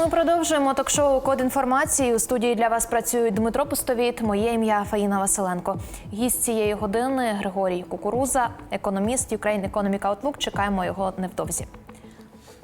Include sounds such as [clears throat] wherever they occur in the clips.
Ми продовжуємо ток-шоу Код інформації. У студії для вас працюють Дмитро Пустовіт, моє ім'я Фаїна Василенко. Гість цієї години Григорій Кукуруза, економіст Ukraine Economic Outlook. Чекаємо його невдовзі.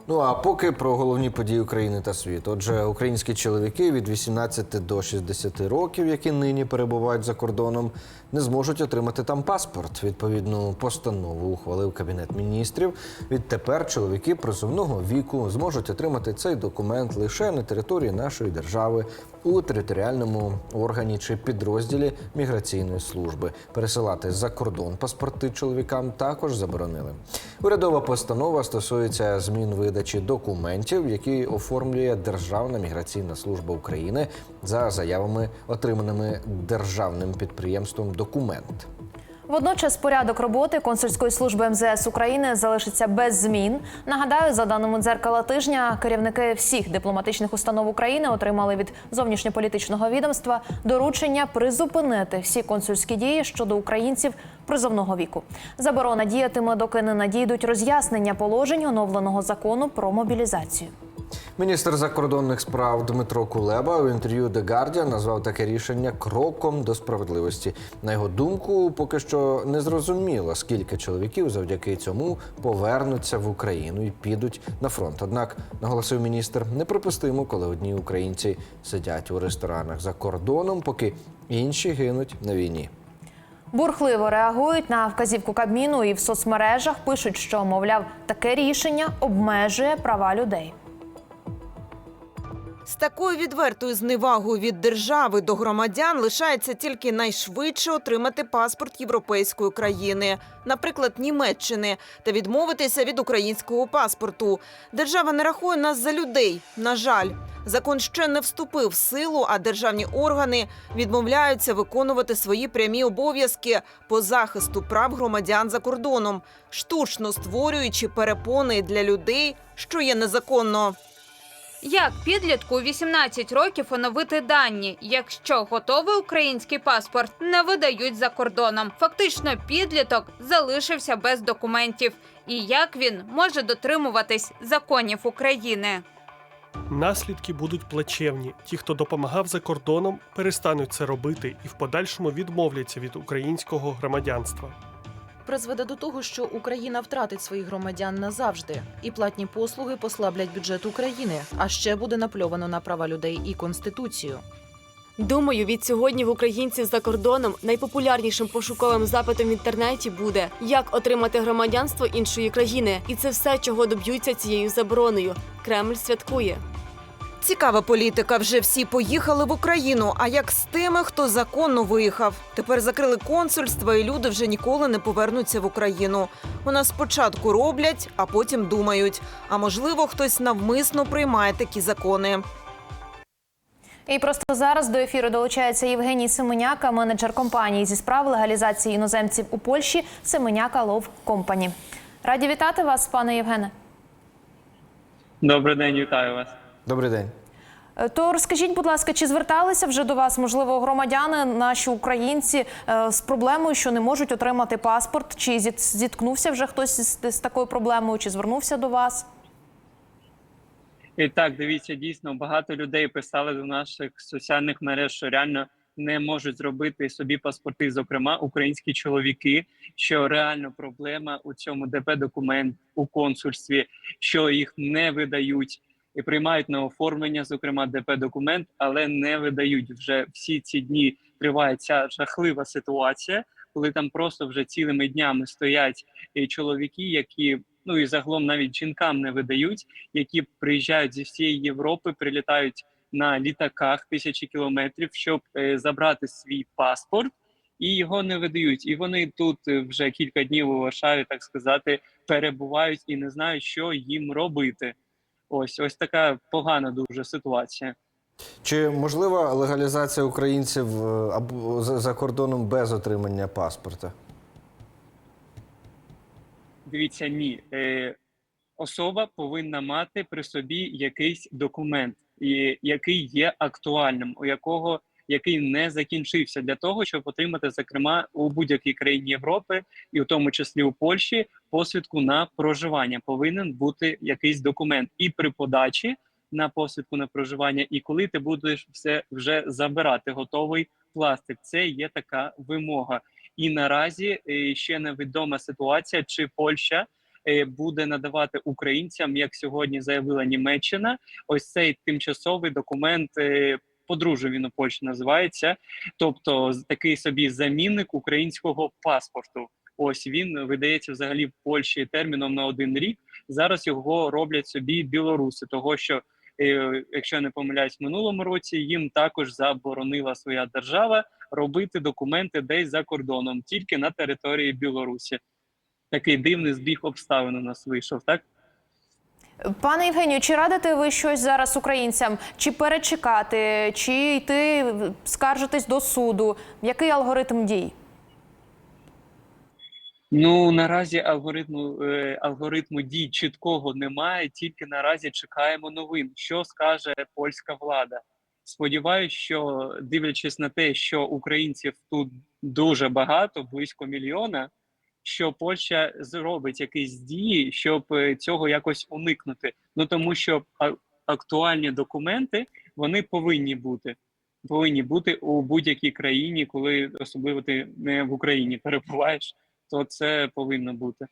Ну а поки про головні події України та світу. Отже, українські чоловіки від 18 до 60 років, які нині перебувають за кордоном, не зможуть отримати там паспорт. Відповідну постанову ухвалив кабінет міністрів. Відтепер чоловіки призовного віку зможуть отримати цей документ лише на території нашої держави у територіальному органі чи підрозділі міграційної служби. Пересилати за кордон паспорти чоловікам також заборонили. Урядова постанова стосується змін видачі документів, які оформлює Державна міграційна служба України за заявами, отриманими державним підприємством Документ. Водночас порядок роботи консульської служби МЗС України залишиться без змін. Нагадаю, за даними дзеркала тижня, керівники всіх дипломатичних установ України отримали від зовнішньополітичного відомства доручення призупинити всі консульські дії щодо українців призовного віку. Заборона діятиме, доки не надійдуть роз'яснення положень оновленого закону про мобілізацію. Міністр закордонних справ Дмитро Кулеба у інтерв'ю The Guardian назвав таке рішення кроком до справедливості. На його думку, поки що не зрозуміло, скільки чоловіків завдяки цьому повернуться в Україну і підуть на фронт. Однак, наголосив міністр, неприпустимо, коли одні українці сидять у ресторанах за кордоном, поки інші гинуть на війні. Бурхливо реагують на вказівку Кабміну і в соцмережах пишуть, що мовляв таке рішення обмежує права людей. З такою відвертою зневагою від держави до громадян лишається тільки найшвидше отримати паспорт європейської країни, наприклад, Німеччини, та відмовитися від українського паспорту. Держава не рахує нас за людей. На жаль, закон ще не вступив в силу, а державні органи відмовляються виконувати свої прямі обов'язки по захисту прав громадян за кордоном, штучно створюючи перепони для людей, що є незаконно. Як підлітку у 18 років оновити дані, якщо готовий український паспорт не видають за кордоном? Фактично, підліток залишився без документів. І як він може дотримуватись законів України? Наслідки будуть плачевні. Ті, хто допомагав за кордоном, перестануть це робити і в подальшому відмовляться від українського громадянства. Призведе до того, що Україна втратить своїх громадян назавжди, і платні послуги послаблять бюджет України. А ще буде напльовано на права людей і конституцію. Думаю, від сьогодні в українців за кордоном найпопулярнішим пошуковим запитом в інтернеті буде як отримати громадянство іншої країни, і це все, чого доб'ються цією забороною. Кремль святкує. Цікава політика. Вже всі поїхали в Україну. А як з тими, хто законно виїхав? Тепер закрили консульства, і люди вже ніколи не повернуться в Україну. У нас спочатку роблять, а потім думають. А можливо, хтось навмисно приймає такі закони. І просто зараз до ефіру долучається Євгеній Семеняка, менеджер компанії зі справ легалізації іноземців у Польщі Семеняка Лов Компані. Раді вітати вас, пане Євгене. Добрий день, вітаю вас. Добрий день. Е, То розкажіть, будь ласка, чи зверталися вже до вас, можливо, громадяни, наші українці е, з проблемою, що не можуть отримати паспорт? Чи зіткнувся вже хтось з, з такою проблемою, чи звернувся до вас? І так, дивіться, дійсно багато людей писали до наших соціальних мереж, що реально не можуть зробити собі паспорти, зокрема українські чоловіки. Що реально проблема у цьому ДП документ у консульстві, що їх не видають і приймають на оформлення, зокрема ДП документ, але не видають. Вже всі ці дні триває ця жахлива ситуація, коли там просто вже цілими днями стоять і чоловіки, які ну і загалом навіть жінкам не видають, які приїжджають зі всієї Європи, прилітають на літаках тисячі кілометрів, щоб е, забрати свій паспорт, і його не видають. І вони тут е, вже кілька днів у Варшаві, так сказати, перебувають і не знають, що їм робити. Ось ось така погана дуже ситуація. Чи можлива легалізація українців е, або за кордоном без отримання паспорта? Дивіться, ні. Е, особа повинна мати при собі якийсь документ, який є актуальним, у якого який не закінчився для того, щоб отримати, зокрема, у будь-якій країні Європи, і в тому числі у Польщі, посвідку на проживання. Повинен бути якийсь документ, і при подачі на посвідку на проживання, і коли ти будеш все вже забирати готовий пластик. Це є така вимога. І наразі е, ще невідома ситуація, чи Польща е, буде надавати українцям, як сьогодні заявила Німеччина, ось цей тимчасовий документ. Подружжя він у Польщі називається, тобто такий собі замінник українського паспорту. Ось він видається взагалі в Польщі терміном на один рік. Зараз його роблять собі білоруси, того що, е, якщо я не помиляюсь, в минулому році їм також заборонила своя держава робити документи десь за кордоном, тільки на території Білорусі. Такий дивний збіг обставин у нас вийшов, так? Пане Євгенію, чи радите ви щось зараз українцям? Чи перечекати, чи йти скаржитись до суду? Який алгоритм дій? Ну наразі алгоритму е, алгоритму дій чіткого немає. Тільки наразі чекаємо новин, що скаже польська влада. Сподіваюсь, що дивлячись на те, що українців тут дуже багато, близько мільйона, що Польща зробить якісь дії, щоб е, цього якось уникнути. Ну тому що актуальні документи вони повинні бути. Повинні бути у будь-якій країні, коли особливо ти не в Україні перебуваєш то це повинно бути.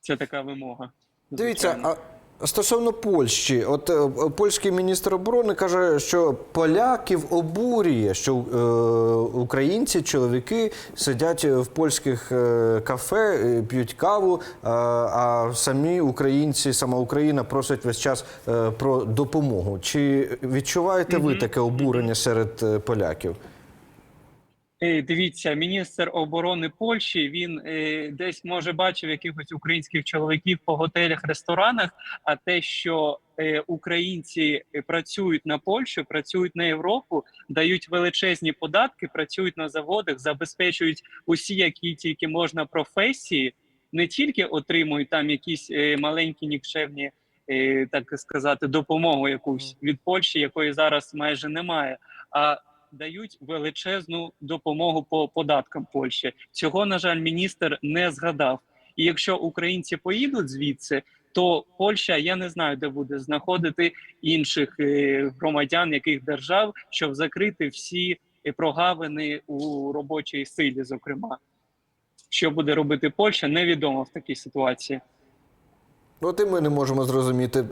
Це така вимога. Дивіться, а стосовно Польщі, от е, польський міністр оборони каже, що поляків обурює, що е, українці, чоловіки сидять в польських е, кафе, е, п'ють каву, е, а самі українці, сама Україна просить весь час е, про допомогу. Чи відчуваєте ви таке обурення серед е, поляків? Е, Дивіться, міністр оборони Польщі він е, десь може бачив якихось українських чоловіків по готелях, ресторанах. А те, що е, українці працюють на Польщу, працюють на Європу, дають величезні податки, працюють на заводах, забезпечують усі, які тільки можна професії, не тільки отримують там якісь маленькі нікчемні, е, так сказати, допомогу якусь від Польщі, якої зараз майже немає. А дають величезну допомогу по податкам Польщі. Цього, на жаль, міністр не згадав. І якщо українці поїдуть звідси, то Польща я не знаю, де буде знаходити інших е, громадян яких держав, щоб закрити всі е, прогавини у робочій силі. Зокрема, що буде робити Польща, невідомо в такій ситуації. Ну, От і ми не можемо зрозуміти, е,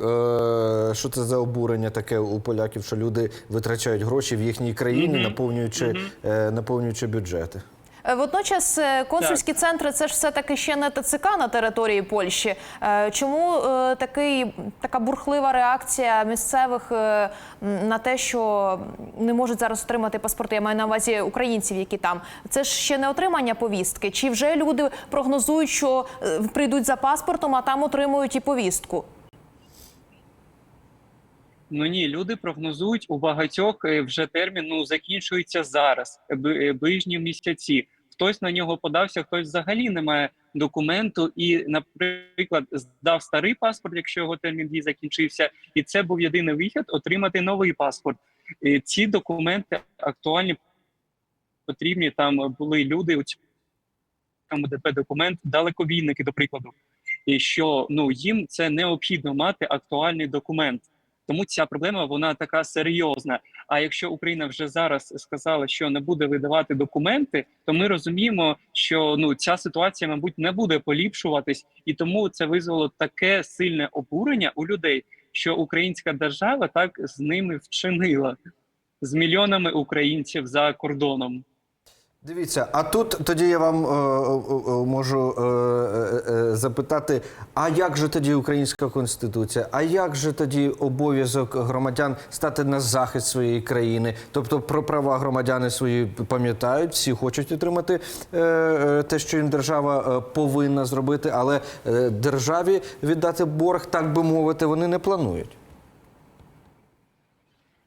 що це за обурення таке у поляків, що люди витрачають гроші в їхній країні, наповнюючи, е, наповнюючи бюджети. Е, Водночас е, консульські центри це ж все таки ще не ТЦК на території Польщі. Е, Чому такий така бурхлива реакція місцевих на те, що не можуть зараз отримати паспорти? Я маю на увазі українців, які там це ж ще не отримання повістки. Чи вже люди прогнозують, що прийдуть за паспортом, а там отримують і повістку? Ну ні, люди прогнозують у багатьох е, вже термін ну, закінчується зараз, е, е, ближні місяці. Хтось на нього подався, хтось взагалі не має документу і, наприклад, здав старий паспорт, якщо його термін дії закінчився, і це був єдиний вихід отримати новий паспорт. І ці документи актуальні потрібні. Там були люди у цьому ДП документ, далекобійники, до прикладу, і що ну їм це необхідно мати актуальний документ. Тому ця проблема вона така серйозна. А якщо Україна вже зараз сказала, що не буде видавати документи, то ми розуміємо, що ну ця ситуація, мабуть, не буде поліпшуватись, і тому це визвало таке сильне обурення у людей, що українська держава так з ними вчинила з мільйонами українців за кордоном. Дивіться, а тут тоді я вам е, е, е, можу е, е, е, запитати: а як же тоді українська конституція? А як же тоді обов'язок громадян стати на захист своєї країни? Тобто про права громадяни свої пам'ятають, всі хочуть отримати е, е, те, що їм держава повинна зробити, але державі віддати борг, так би мовити, вони не планують.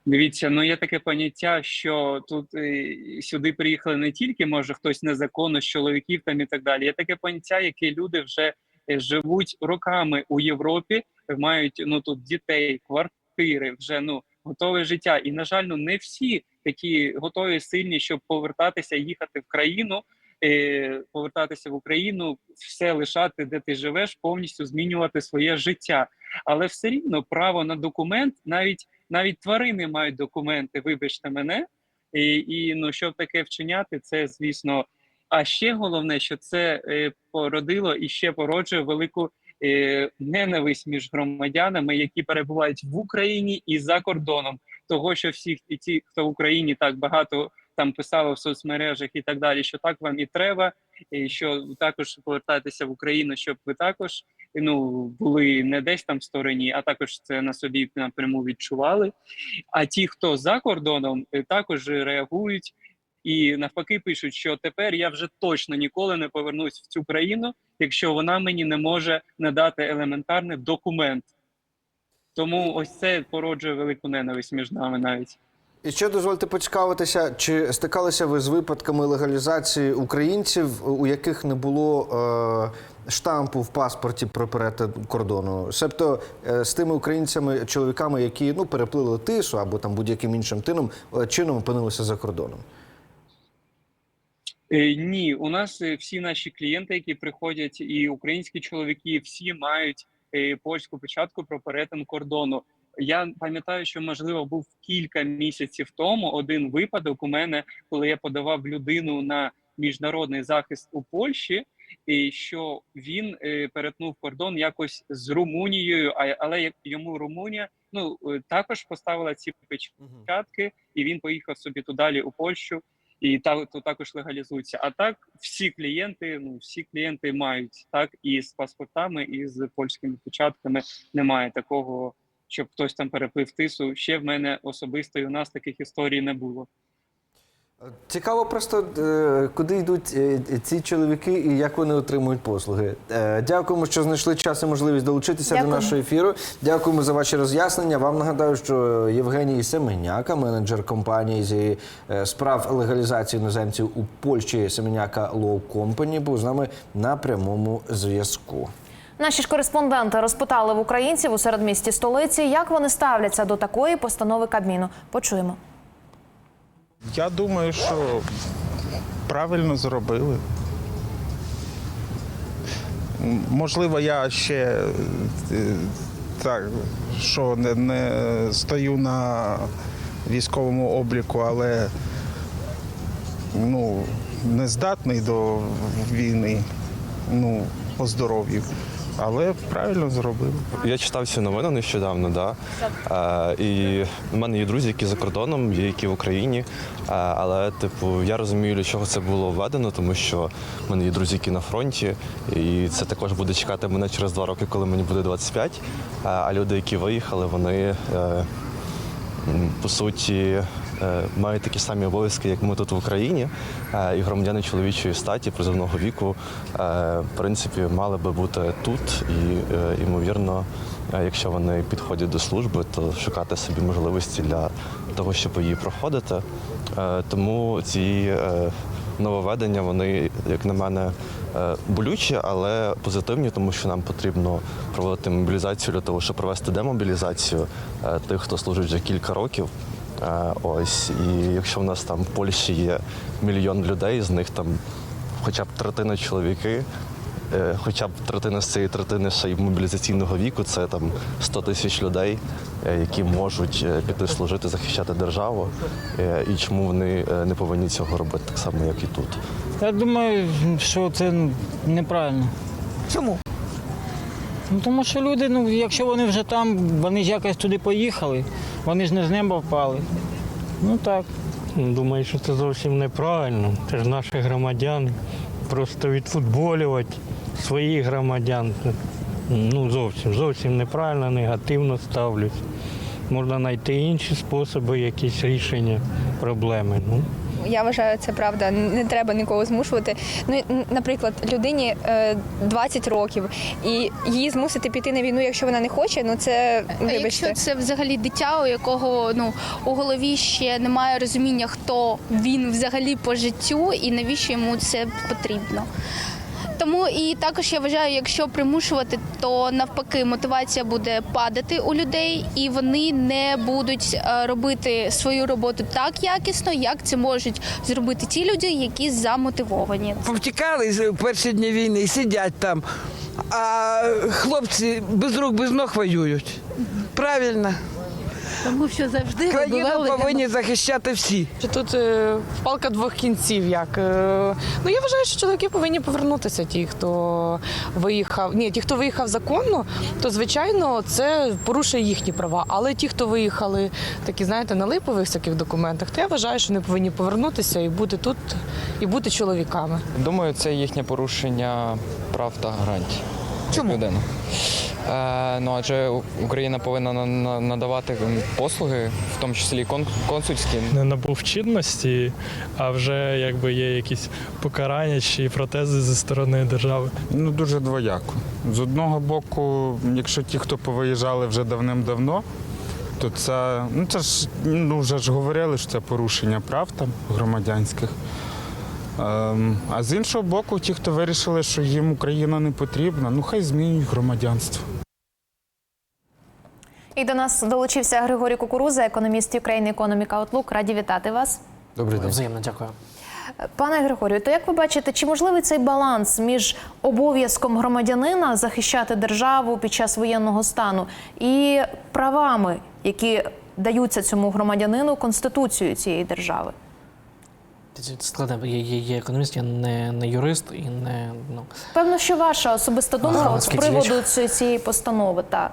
Дивіться, ну є таке поняття, що тут е, сюди приїхали не тільки може хтось незаконно з чоловіків там і так далі. Є таке поняття, яке люди вже е, живуть роками у Європі, мають ну тут дітей, квартири, вже ну готове життя. І на жаль, ну не всі такі готові сильні, щоб повертатися, їхати в країну, е, повертатися в Україну, все лишати, де ти живеш, повністю змінювати своє життя. Але все рівно право на документ, навіть навіть тварини мають документи, вибачте мене. І, і ну, що таке вчиняти, це звісно. А ще головне, що це е, породило і ще породжує велику е, ненависть між громадянами, які перебувають в Україні і за кордоном. Того, що всіх і ті, хто в Україні так багато там писали в соцмережах і так далі, що так вам і треба, і що також повертатися в Україну, щоб ви також ну були не десь там в стороні, а також це на собі напряму відчували. А ті, хто за кордоном, е, також реагують і навпаки пишуть, що тепер я вже точно ніколи не повернусь в цю країну, якщо вона мені не може надати елементарний документ. Тому ось це породжує велику ненависть між нами навіть. І ще дозвольте поцікавитися, чи стикалися ви з випадками легалізації українців, у яких не було е, штампу в паспорті про перетин кордону? Себто е, з тими українцями, чоловіками, які ну переплили тису або там будь-яким іншим тином е, чином опинилися за кордоном? Е, Ні, у нас е, всі наші клієнти, які приходять, і українські чоловіки, всі мають польську печатку про перетин кордону. Я пам'ятаю, що можливо був кілька місяців тому один випадок у мене, коли я подавав людину на міжнародний захист у Польщі, і що він е, перетнув кордон якось з Румунією, а але йому Румунія ну е, також поставила ці печатки, і він поїхав собі туди у Польщу і та то також легалізується. А так всі клієнти, ну всі клієнти мають так і з паспортами, і з польськими печатками. Немає такого, щоб хтось там переплив тису. Ще в мене особисто і у нас таких історій не було. Цікаво просто, е, куди йдуть е, ці чоловіки і як вони отримують послуги. Е, Дякуємо, що знайшли час і можливість долучитися Дякую. до нашого ефіру. Дякуємо за ваші роз'яснення. Вам нагадаю, що Євгеній Семеняка, менеджер компанії зі е, справ легалізації іноземців у Польщі Семеняка Law Company, був з нами на прямому зв'язку. Наші ж кореспонденти розпитали в українців у середмісті столиці, як вони ставляться до такої постанови Кабміну. Почуємо. Я думаю, що правильно зробили. Можливо, я ще е, так, що не, не стою на військовому обліку, але ну, не здатний до війни ну, по здоров'ю. Але правильно зробили. Я читав ці новини нещодавно, да. Е, і в мене є друзі, які за кордоном, є які в Україні. Е, але, типу, я розумію, для чого це було введено, тому що в мене є друзі, які на фронті, і це також буде чекати мене через два роки, коли мені буде 25. Е, а люди, які виїхали, вони по суті. Е, Мають такі самі обов'язки, як ми тут в Україні, Е, і громадяни чоловічої статі призовного віку, е, в принципі, мали би бути тут. І ймовірно, якщо вони підходять до служби, то шукати собі можливості для того, щоб її проходити. Тому ці нововведення, вони, як на мене, болючі, але позитивні, тому що нам потрібно проводити мобілізацію для того, щоб провести демобілізацію тих, хто служить вже кілька років. Е, Ось, і якщо в нас там в Польщі є мільйон людей, з них там хоча б третина чоловіки, е, хоча б третина з цієї третини ще й мобілізаційного віку, це там 100 тисяч людей, е, які можуть е, піти служити, захищати державу. Е, І чому вони е, не повинні цього робити так само, як і тут. Я думаю, що це неправильно. Чому? Ну, тому що люди, ну, якщо вони вже там, вони ж якось туди поїхали, вони ж не з неба впали. Ну так. Думаю, що це зовсім неправильно. Це ж наші громадяни. Просто відфутболювати своїх громадян. Ну, зовсім, зовсім неправильно, негативно ставлюсь. Можна знайти інші способи, якісь рішення проблеми. Ну, Я вважаю, це правда. Не треба нікого змушувати. Ну, наприклад, людині е, 20 років, і її змусити піти на війну, якщо вона не хоче, ну це А вибачте. якщо це взагалі дитя, у якого ну у голові ще немає розуміння, хто він взагалі по життю і навіщо йому це потрібно. Тому і також я вважаю, якщо примушувати, то навпаки мотивація буде падати у людей, і вони не будуть е, робити свою роботу так якісно, як це можуть зробити ті люди, які замотивовані. Повтікали з перші дні війни і сидять там, а хлопці без рук, без ног воюють. Правильно. Тому що завжди Країну вибивали для повинні захищати всі. Тут е, палка двох кінців. Як е, ну я вважаю, що чоловіки повинні повернутися. Ті, хто виїхав. Ні, ті, хто виїхав законно, то звичайно це порушує їхні права. Але ті, хто виїхали, такі знаєте, на липових всяких документах, то я вважаю, що вони повинні повернутися і бути тут, і бути чоловіками. Думаю, це їхнє порушення прав та гарантій. Чому? Людини. Е, ну адже Україна повинна на- на- надавати послуги, в тому числі і консульські. Не набув чинності, а вже якби є якісь покарання чи протези зі сторони держави. Ну дуже двояко. З одного боку, якщо ті, хто повиїжджали вже давним-давно, то це ну це ж ну вже ж говорили, що це порушення прав там громадянських. Ем, а з іншого боку, ті, хто вирішили, що їм Україна не потрібна, ну хай змінюють громадянство. І до нас долучився Григорій Кукуруза, економіст України Економіка Outlook. Раді вітати вас. Добрий день. Взаємно, дякую. Пане Григорію, то як ви бачите, чи можливий цей баланс між обов'язком громадянина захищати державу під час воєнного стану і правами, які даються цьому громадянину конституцією цієї держави? Складно. Я є, є економіст, я не, не юрист і не ну Певно, що ваша особиста думка з приводу цієї- цієї постанови та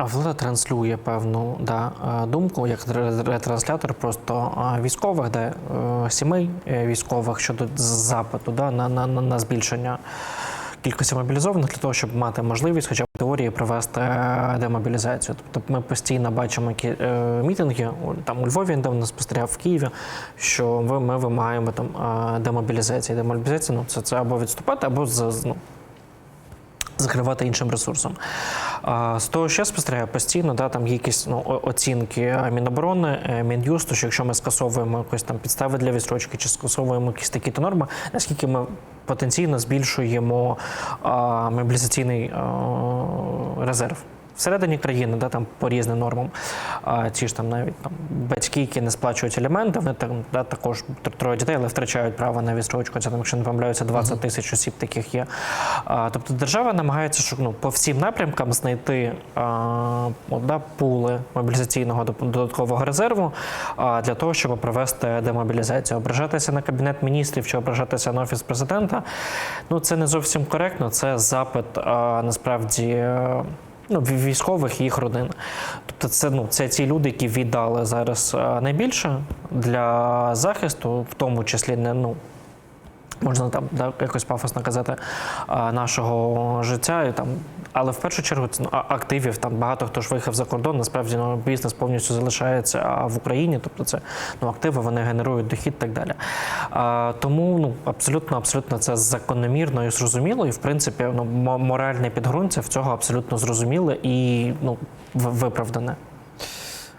а влада транслює певну да, е, думку як ре- ретранслятор просто е, військових, де е, сімей військових щодо запиту да, на, на, на, збільшення. Кількості мобілізованих для того, щоб мати можливість, хоча б теорії провести демобілізацію. Тобто ми постійно бачимо які мітинги там у Львові недавно спостерігав в Києві, що ми, вимагаємо там демобілізації. Демобілізація ну це, це або відступати, або ну, закривати іншим ресурсом. З того, що я спостерігаю постійно, да, там є якісь ну, оцінки Міноборони, е, Мін'юсту, що якщо ми скасовуємо якось там підстави для відстрочки чи скасовуємо якісь такі то норми, наскільки ми потенційно збільшуємо а, мобілізаційний а, резерв. Всередині країни, да, там по різним нормам, а ті ж там навіть там батьки, які не сплачують аліменти, вони там да, також троє дітей, але втрачають право на відстрочку. Це там, якщо не помиляються, 20 тисяч осіб таких є. А, тобто держава намагається щоб, ну, по всім напрямкам знайти а, от, да, пули мобілізаційного додаткового резерву а, для того, щоб провести демобілізацію. Ображатися на кабінет міністрів чи ображатися на офіс президента. Ну це не зовсім коректно. Це запит а, насправді. Е, Ну, ві- військових їх родин. Тобто, це ну це ті люди, які віддали зараз е, найбільше для захисту, в тому числі не ну. Можна там да, якось пафосно казати нашого життя, і там, але в першу чергу це ну, активів. Там багато хто ж виїхав за кордон. Насправді ну, бізнес повністю залишається в Україні. Тобто це ну активи, вони генерують дохід і так далі. А, тому ну абсолютно, абсолютно це закономірно і зрозуміло. І в принципі, ну моральне підґрунтя в цього абсолютно зрозуміле і ну виправдане.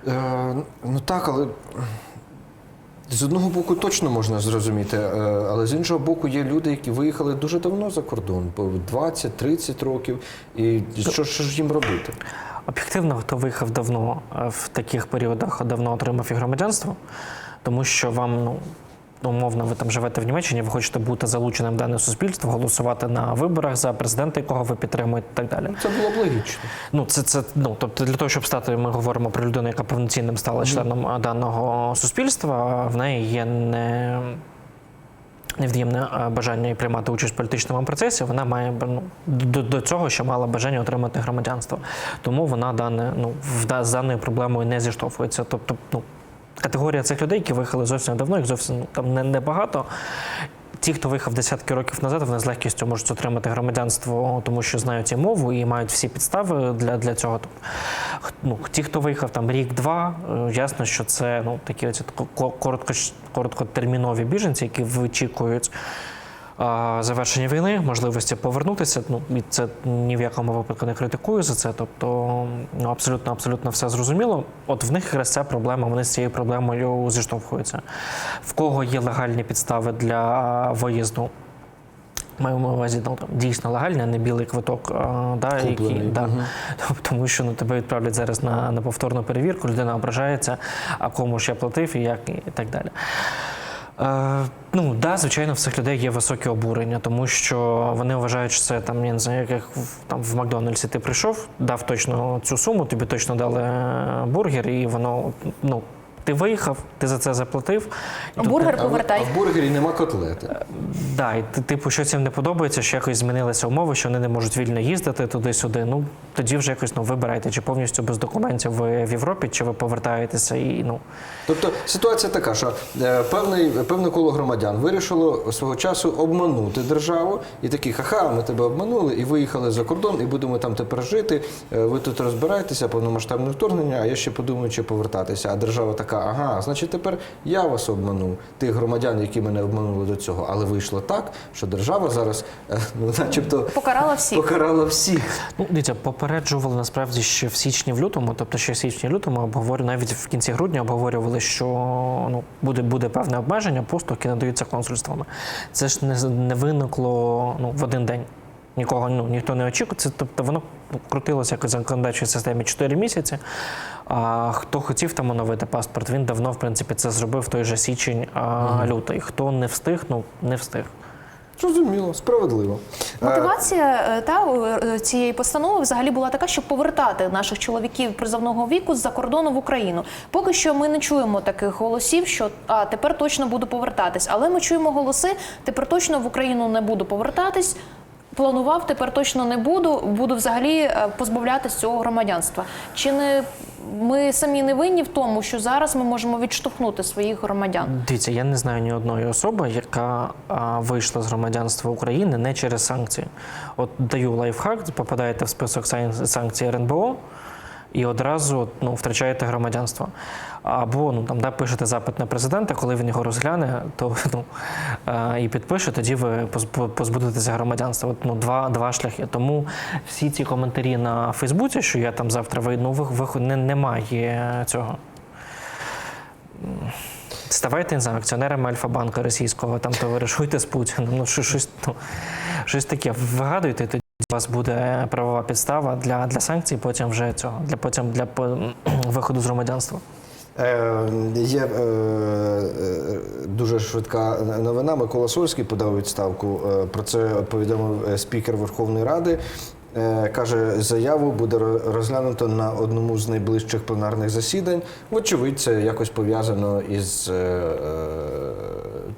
Е, ну так, але з одного боку точно можна зрозуміти, е, але з іншого боку є люди, які виїхали дуже давно за кордон, по 20-30 років. І що, що ж їм робити? Об'єктивно, хто виїхав давно е, в таких періодах, давно отримав і громадянство, тому що вам, ну. Умовно, ви там живете в Німеччині, ви хочете бути залученим в дане суспільство, голосувати на виборах за президента, якого ви підтримуєте, і так далі. Це було б логічно. Ну, це, це ну, тобто для того, щоб стати, ми говоримо про людину, яка повноцінним стала членом даного суспільства, в неї є не. Невдіємне бажання і приймати участь в політичному процесі, вона має ну, до, до цього ще мала бажання отримати громадянство. Тому вона дане, ну, з даною проблемою не зіштовхується. Тобто, ну, категорія цих людей, які виїхали зовсім давно, їх зовсім там не, небагато. Ті, хто виїхав десятки років назад, вони з легкістю можуть отримати громадянство, тому що знають і мову і мають всі підстави для, для цього. Тобто, ну, ті, хто виїхав там рік-два, е, ясно, що це ну, такі оці коротко, короткотермінові біженці, які вичікують завершення війни, можливості повернутися. Ну і це ні в якому випадку не критикую за це. Тобто, ну абсолютно, абсолютно все зрозуміло. От в них якраз ця проблема, вони з цією проблемою зіштовхуються. В кого є легальні підстави для виїзду? На увазі ну, там, дійсно легальний, а не білий квиток, а, да, який, да. мгм. [laughs] тому що ну, тебе відправлять зараз на, на повторну перевірку, людина ображається, а кому ж я платив і як і так далі. Е, ну, да, звичайно, в цих людей є високе обурення, тому що вони вважають, що це там, я не знаю, як там в Макдональдсі ти прийшов, дав точно цю суму, тобі точно дали е, бургер, і воно, ну, ти виїхав, ти за це заплатив. Бургер не- повертай. А в бургері нема котлети. Да, і ти- типу, що їм не подобається, що якось змінилися умови, що вони не можуть вільно їздити туди-сюди. Ну тоді вже якось ну вибирайте, чи повністю без документів ви в Європі, чи ви повертаєтеся і ну Тобто ситуація така, що е, певний, певне коло громадян вирішило свого часу обманути державу і такі ха-ха, ми тебе обманули і виїхали за кордон, і будемо там тепер жити. Е, Ви тут розбираєтеся, повномасштабне вторгнення, а я ще подумаю, чи повертатися. А держава така, ага, значить тепер я вас обманув, тих громадян, які мене обманули до цього. Але вийшло так, що держава зараз, е, ну, начебто, Покарала всіх. покарала всіх. Ну, дивіться, попереджували насправді ще в січні, в лютому, тобто ще в січні лютому обговорювали, навіть в кінці грудня обговорювали, що ну буде, буде певне обмеження послуг, які надаються консульствами. Це ж не, не виникло ну, в один день. Нікого ну, ніхто не очікує. Це тобто воно крутилося якось в законодавчій системі 4 місяці. А хто хотів там оновити паспорт, він давно в принципі це зробив той же січень, а, лютий. Хто не встиг, ну не встиг. Зрозуміло, справедливо. Е, Мотивація е, та е, цієї постанови взагалі була така, щоб повертати наших чоловіків призовного віку з-за кордону в Україну. Поки що ми не чуємо таких голосів, що а тепер точно буду повертатись. Але ми чуємо голоси, тепер точно в Україну не буду повертатись. Планував, тепер точно не буду. Буду взагалі позбавлятись цього громадянства. Чи не ми самі не винні в тому, що зараз ми можемо відштовхнути своїх громадян? Дивіться, я не знаю ні одної особи, яка вийшла з громадянства України не через санкції. От даю лайфхак, попадаєте в список сан- санкцій РНБО і одразу ну, втрачаєте громадянство. Або ну, там, да, пишете запит на президента, коли він його розгляне, то [laughs] ну, і підпише, тоді ви позбу- позбудетеся громадянства. От, ну, два, два шляхи. Тому всі ці коментарі на Фейсбуці, що я там завтра вийду, ну, ви, ви, не, немає цього. Ставайте не знаю, акціонерами Альфа-банка російського, там товаришуйте з Путіним. Ну, що- щось, ну, щось таке. Вигадуйте, тоді у вас буде правова підстава для, для санкцій, потім вже цього, для потім для [clears throat] виходу з громадянства. Е, Є е, е, дуже швидка новина. Микола Сольський подав відставку. Е, Про це повідомив е, спікер Верховної Ради. Е, Каже, заяву буде розглянуто на одному з найближчих пленарних засідань. Вочевидь, це якось пов'язано із е,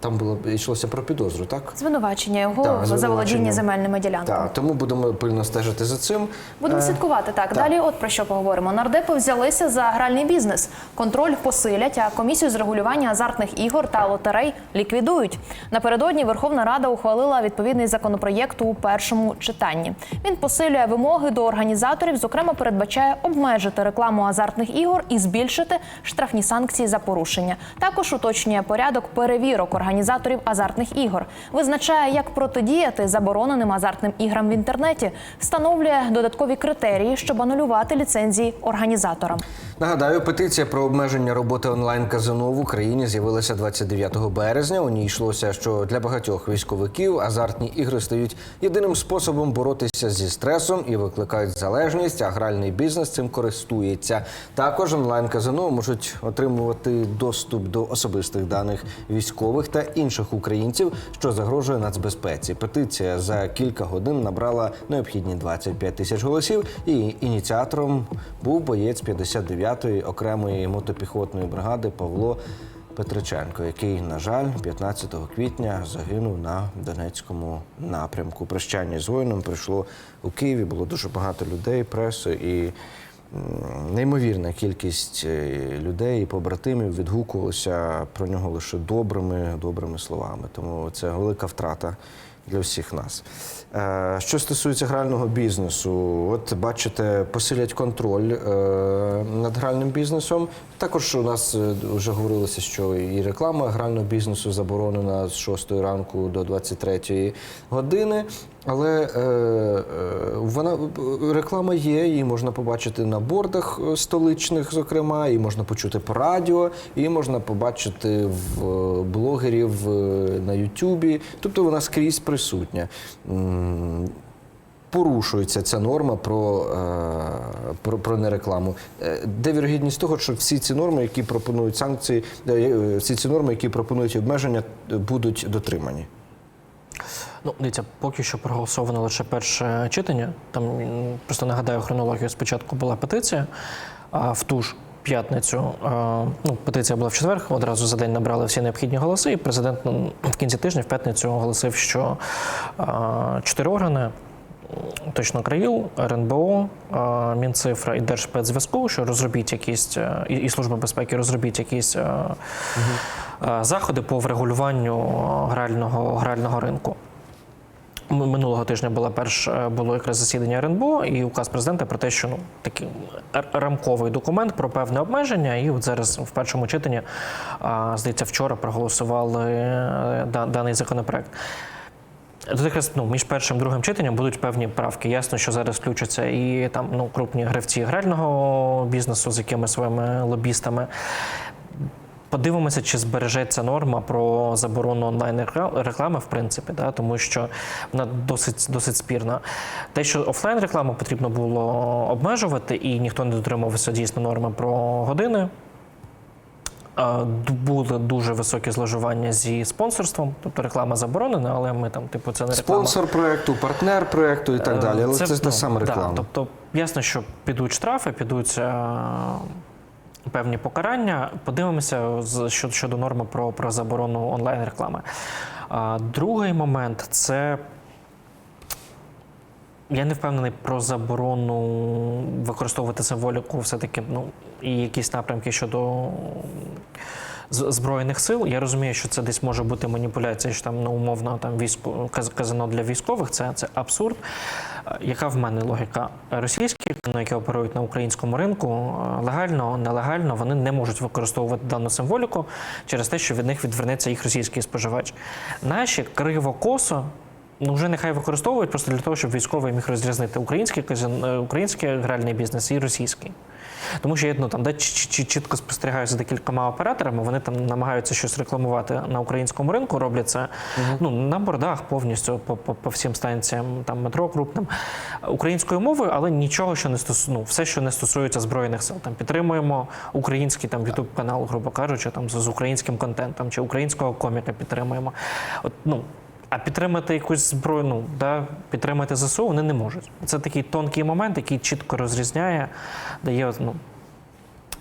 там було йшлося про підозру, так? Звинувачення його Так, в звинувачення. заволодінні земельними ділянками. Так, тому будемо пильно стежити за цим. Будемо Е, слідкувати так. Далі, от про що поговоримо. Нардепи взялися за гральний бізнес. Контроль посилять, а комісію з регулювання азартних ігор та лотерей ліквідують. Напередодні Верховна Рада ухвалила відповідний законопроєкт у першому читанні. Він посилює вимоги до організаторів, зокрема, передбачає обмежити рекламу азартних ігор і збільшити штрафні санкції за порушення. Також уточнює порядок перевірок організаторів азартних ігор, визначає, як протидіяти забороненим азартним іграм в інтернеті, встановлює додаткові критерії, щоб анулювати ліцензії організаторам. Нагадаю, петиція про обмеження роботи онлайн-казино в Україні з'явилася 29 березня. У ній йшлося, що для багатьох військовиків азартні ігри стають єдиним способом боротися зі стресом і викликають залежність, а гральний бізнес цим користується. Також онлайн-казино можуть отримувати доступ до особистих даних військових та інших українців, що загрожує нацбезпеці. Петиція за кілька годин набрала необхідні 25 тисяч голосів, і ініціатором був боєць 59-ї окремої мотопіхотної бригади Павло. Петриченко, який, на жаль, 15 квітня загинув на Донецькому напрямку. Прощання з воїном прийшло у Києві. Було дуже багато людей, преси і неймовірна кількість е, людей і побратимів відгукувалися про нього лише добрими, добрими словами. Тому це велика втрата для всіх нас. Е, Що стосується грального бізнесу, от бачите, посилять контроль е, над гральним бізнесом. Також у нас е, вже говорилося, що і реклама грального бізнесу заборонена з 6 ранку до 23 години. Але е, е, вона е, реклама є, її можна побачити на бордах е, столичних, зокрема, і можна почути по радіо, і можна побачити в блогерів на Ютубі. Тобто вона скрізь присутня. Порушується ця норма про, е, про, про нерекламу. Е, Де вірогідність того, що всі ці норми, які пропонують санкції, е, всі ці норми, які пропонують обмеження, будуть дотримані? Ну, дивіться, поки що проголосовано лише перше читання. Там просто нагадаю хронологію. Спочатку була петиція, а в ту ж п'ятницю ну, петиція була в четвер, одразу за день набрали всі необхідні голоси. І президент ну, в кінці тижня, в п'ятницю, оголосив, що чотири органи. Точно країл, РНБО, Мінцифра і Держспецзв'язку, що розробіть якісь е, і, Служба безпеки розробіть якісь е, заходи по врегулюванню грального, грального ринку. Минулого тижня була перш було якраз засідання РНБО і указ президента про те, що ну такий рамковий документ про певне обмеження. І от зараз в першому читанні, здається, вчора проголосували даний законопроект. Тут ну, між першим і другим читанням будуть певні правки. Ясно, що зараз включаться і там ну, крупні гравці грального бізнесу з якими своїми лобістами. Подивимося, чи збережеться норма про заборону онлайн реклами, в принципі, да, тому що вона досить досить спірна. Те, що офлайн рекламу потрібно було обмежувати, і ніхто не дотримувався дійсно норми про години. А, Були дуже високі зловживання зі спонсорством, тобто реклама заборонена, але ми там, типу, це не реклама. Спонсор проекту, партнер проекту і так Е, далі. Але це, ну, те саме да, реклама. тобто, ясно, що підуть штрафи, підуть е, певні покарання. Подивимося щодо, щодо норми про, про заборону онлайн реклами. А, другий момент це. Я не впевнений про заборону використовувати символіку, все-таки ну, і якісь напрямки щодо збройних сил. Я розумію, що це десь може бути маніпуляція, що там ну, умовно там військо каз- казино для військових. Це, це абсурд. Е, Яка в мене логіка? Російські казино, які оперують на українському ринку, е, легально, нелегально, вони не можуть використовувати дану символіку через те, що від них відвернеться їх російський споживач. Наші криво-косо Ну, вже нехай використовують просто для того, щоб військовий міг розрізнити український е, український гральний бізнес і російський. Тому що я ну, там, де чіт- чіт- чітко спостерігаю за декількома операторами, вони там намагаються щось рекламувати на українському ринку, роблять це ну, на бордах повністю по, по, по всім станціям, там метро крупним українською мовою, але нічого, що не стосу, ну, все, що не стосується збройних сил. Там підтримуємо український там Ютуб канал, грубо кажучи, там з, з українським контентом чи українського коміка підтримуємо. От, ну, а підтримати якусь збройну, да, підтримати ЗСУ вони не можуть. Це такий тонкий момент, який чітко розрізняє, дає ну,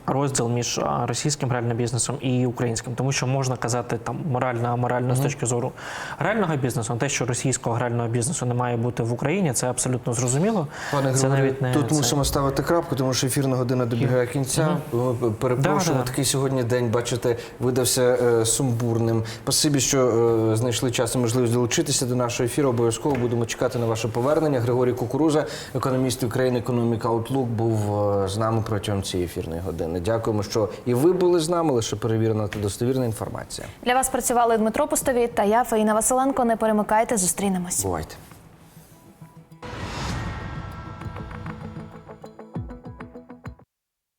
розділ між російським гральним бізнесом і українським, тому що можна казати там морально, аморально з точки зору грального бізнесу, те, що російського грального бізнесу не має бути в Україні, це абсолютно зрозуміло. Пане це Григорію, навіть не тут це. мусимо ставити крапку, тому що ефірна година добігає кінця. О, Перепрошую, Да, да, да. такий сьогодні день, бачите, видався е, сумбурним. Спасибі, що е, знайшли час і можливість долучитися до нашого ефіру. Обов'язково будемо чекати на ваше повернення. Григорій Кукуруза, економіст України, економіка Outlook, був е, з нами протягом цієї ефірної години. Дякуємо, що і ви були з нами. Лише перевірена та достовірна інформація. Для вас працювали Дмитро Пустовій та я, Фаїна Василенко. Не перемикайте, зустрінемось. Бувайте.